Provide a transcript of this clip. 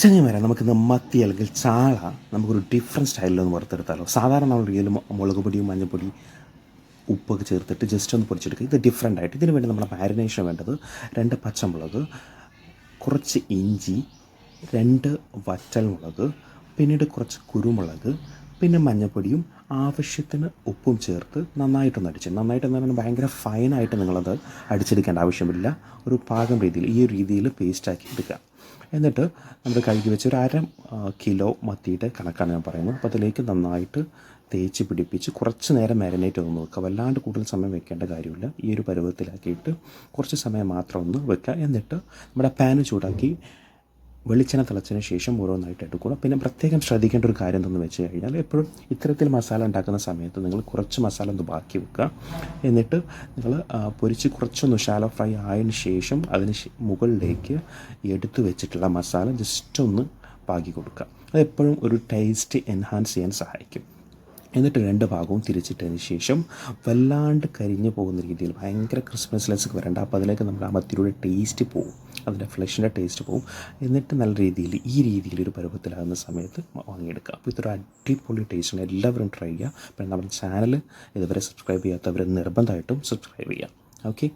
ചങ്ങന്മാരെ നമുക്കിന്ന് മത്തി അല്ലെങ്കിൽ ചാള നമുക്കൊരു ഡിഫറെന്റ് സ്റ്റൈലിലൊന്ന് വറുത്തെടുത്താലോ. സാധാരണ നമ്മൾ റിയലും മുളക് പൊടിയും മഞ്ഞൾപ്പൊടി ഉപ്പൊക്കെ ചേർത്തിട്ട് ജസ്റ്റ് ഒന്ന് പൊടിച്ചെടുക്കുക. ഇത് ഡിഫറെന്റ് ആയിട്ട് ഇതിന് വേണ്ടി നമ്മുടെ മാരിനേഷൻ വേണ്ടത് രണ്ട് പച്ചമുളക് കുറച്ച് ഇഞ്ചി രണ്ട് വറ്റൽ മുളക് പിന്നീട് കുറച്ച് കുരുമുളക് പിന്നെ മഞ്ഞൾപ്പൊടിയും ആവശ്യത്തിന് ഉപ്പും ചേർത്ത് നന്നായിട്ടൊന്ന് അടിച്ച് നന്നായിട്ട് എന്ന് പറഞ്ഞാൽ ഭയങ്കര ഫൈനായിട്ട് നിങ്ങളത് അടിച്ചെടുക്കേണ്ട ആവശ്യമില്ല. ഒരു പാകം രീതിയിൽ ഈ ഒരു രീതിയിൽ പേസ്റ്റാക്കി എടുക്കുക. എന്നിട്ട് നമ്മൾ കഴുകി വെച്ച് ഒരു അര കിലോ മത്തിയുടെ കണക്കാണ് ഞാൻ പറയുന്നത്. അപ്പോൾ അതിലേക്ക് നന്നായിട്ട് തേച്ച് പിടിപ്പിച്ച് കുറച്ച് നേരം മാരിനേറ്റ് ഒന്ന് വെക്കുക. വല്ലാണ്ട് കൂടുതൽ സമയം വെക്കേണ്ട കാര്യമില്ല. ഈ ഒരു പരുവത്തിലാക്കിയിട്ട് കുറച്ച് സമയം മാത്രം ഒന്ന് വെക്കുക. എന്നിട്ട് നമ്മുടെ പാന് ചൂടാക്കി വെളിച്ചെണ്ണ തിളച്ചതിന് ശേഷം ഓരോന്നായിട്ട് എടുക്കുക പിന്നെ പ്രത്യേകം ശ്രദ്ധിക്കേണ്ട ഒരു കാര്യം എന്തെന്ന് വെച്ച് കഴിഞ്ഞാൽ എപ്പോഴും ഇത്തരത്തിൽ മസാല ഉണ്ടാക്കുന്ന സമയത്ത് നിങ്ങൾ കുറച്ച് മസാല ഒന്ന് ബാക്കി വെക്കുക. എന്നിട്ട് നിങ്ങൾ പൊരിച്ച് കുറച്ചൊന്ന് ഷാലോ ഫ്രൈ ആയതിനു ശേഷം അതിന് മുകളിലേക്ക് എടുത്തു വെച്ചിട്ടുള്ള മസാല ജസ്റ്റ് ഒന്ന് പാകി കൊടുക്കുക. അത് എപ്പോഴും ഒരു ടേസ്റ്റ് എൻഹാൻസ് ചെയ്യാൻ സഹായിക്കും. എന്നിട്ട് രണ്ട് ഭാഗവും തിരിച്ചിട്ടതിന് ശേഷം വല്ലാണ്ട് കരിഞ്ഞു പോകുന്ന രീതിയിൽ ഭയങ്കര ക്രിസ്മസ് ക്രിസ്മസ്ലെസ് വരണ്ട. അപ്പോൾ അതിലേക്ക് നമ്മുടെ ആ മത്തിയുടെ ടേസ്റ്റ് പോവും അതിന്റെ ഫ്ലഷിന്റെ ടേസ്റ്റ് പോവും. എന്നിട്ട് നല്ല രീതിയിൽ ഈ രീതിയിൽ ഒരു പരുവത്തിലാകുന്ന സമയത്ത് വാങ്ങിയെടുക്കുക. അപ്പോൾ ഇതൊരു അടിപൊളി ടേസ്റ്റാണ് എല്ലാവരും ട്രൈ ചെയ്യുക. പിന്നെ നമ്മുടെ ചാനൽ ഇതുവരെ സബ്സ്ക്രൈബ് ചെയ്യാത്തവർ നിർബന്ധമായിട്ടും സബ്സ്ക്രൈബ് ചെയ്യുക. ഓക്കെ